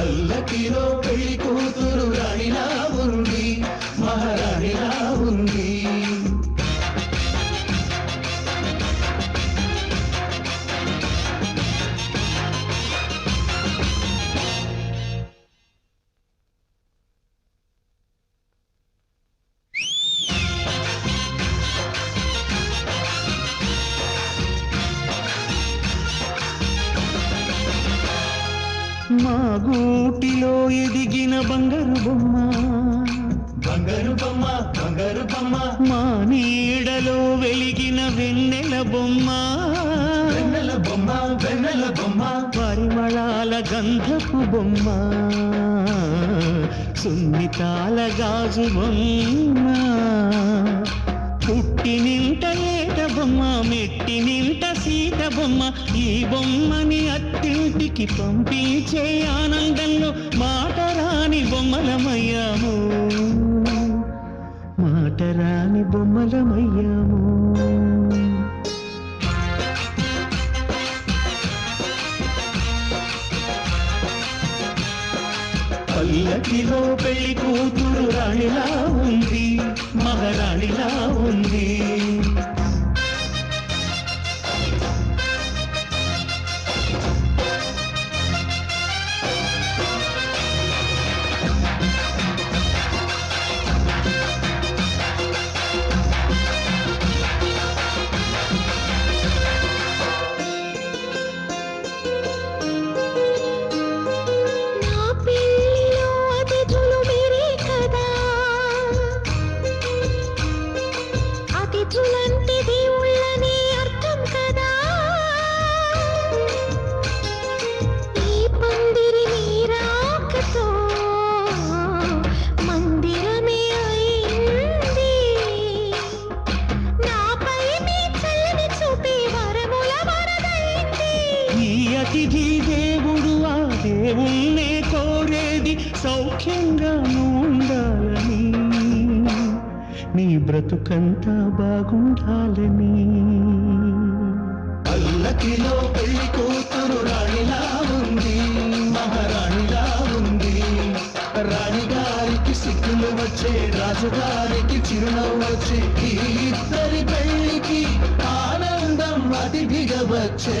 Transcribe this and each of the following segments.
పల్లకిలో పెళ్ళి కూతురు రాణిలా ఉంది. మహారాణి మా గూటిలో ఎదిగిన బంగారు బొమ్మ. బంగారు బొమ్మ బంగారు బొమ్మ. మా నీడలో వెలిగిన వెన్నెల బొమ్మ. వెన్నెల బొమ్మ వెన్నెల బొమ్మ. పరిమళాల గంధపు బొమ్మ. సున్నితాల గాజు బొమ్మ. పుట్టి నింట ఏట బొమ్మ మెట్టి నింట సీత బొమ్మ. ఈ బొమ్మని ఇంటికి పంపించే ఆనందంలో మాట రాని బొమ్మలమయ్యాము. మాట రాని బొమ్మలమయ్యాము. పల్లకిలో పెళ్ళి కూతురు రాణిలా ఉంది మహారాణిలా ఉంది. సౌఖ్యంగా ఉండాలని. నీ బ్రతుకంతా బాగుండాలని. పల్లకిలో పెళ్ళి కూతురు రాణిలా ఉంది మహారాణిలా ఉంది. రాణిగారికి సిగ్గులు వచ్చే రాజుగారికి చిరునవ్వు వచ్చే ఈ ఇద్దరి పెళ్ళికి ఆనందం అతిథిగా వచ్చే.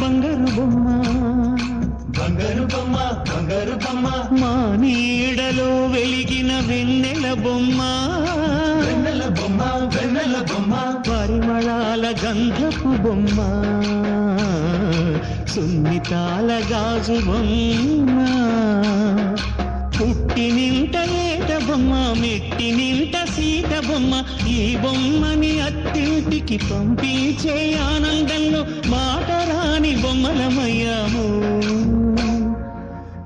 బంగారు బొమ్మ. బంగారు బొమ్మ బంగారు బొమ్మ. మా నీడలో వెలిగిన వెన్నెల బొమ్మ. వెన్నెల బొమ్మ వెన్నెల బొమ్మ. పరిమళాల గంధపు బొమ్మ. సున్నితాల గాజు బొమ్మ. పుట్టి నింట ఏట బొమ్మ మెట్టి నింట సీత బొమ్మ ఈ బొమ్మని అత్తింటికి పంపించే ఆనందంలో మాట రాని బొమ్మలమయ్యాము.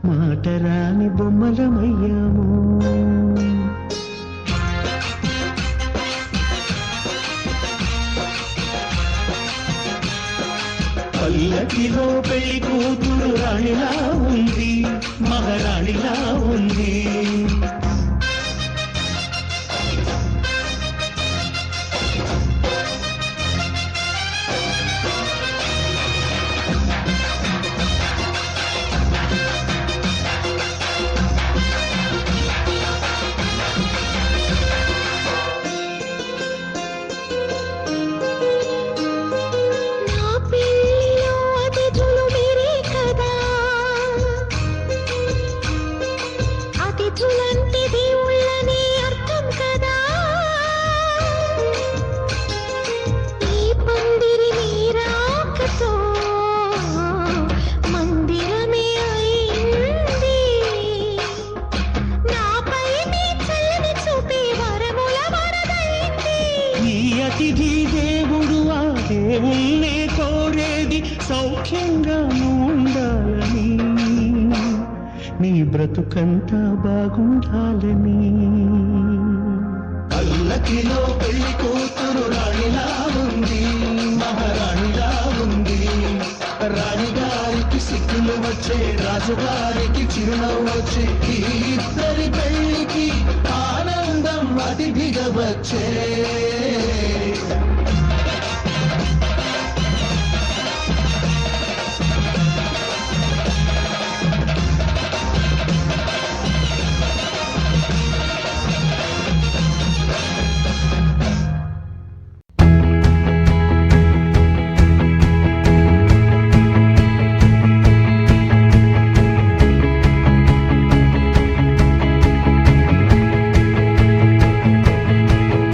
మాట రాని బొమ్మలమయ్యాము. పల్లకిలో పెళ్ళి కూతురు రాణిలా ఉంది మహారాణిలా ఉంది. సౌఖ్యంగా ఉండాలని. నీ బ్రతుకంతా బాగుండాలని. పల్లకిలో పెళ్ళి కూతురు రాణిలా ఉంది. మహారాణిలా ఉంది. రాణిగారికి సిగ్గులు వచ్చే రాజుగారికి చిరునవ్వు వచ్చే ఈ ఇద్దరి పెళ్ళికి ఆనందం అతిథిగా వచ్చే.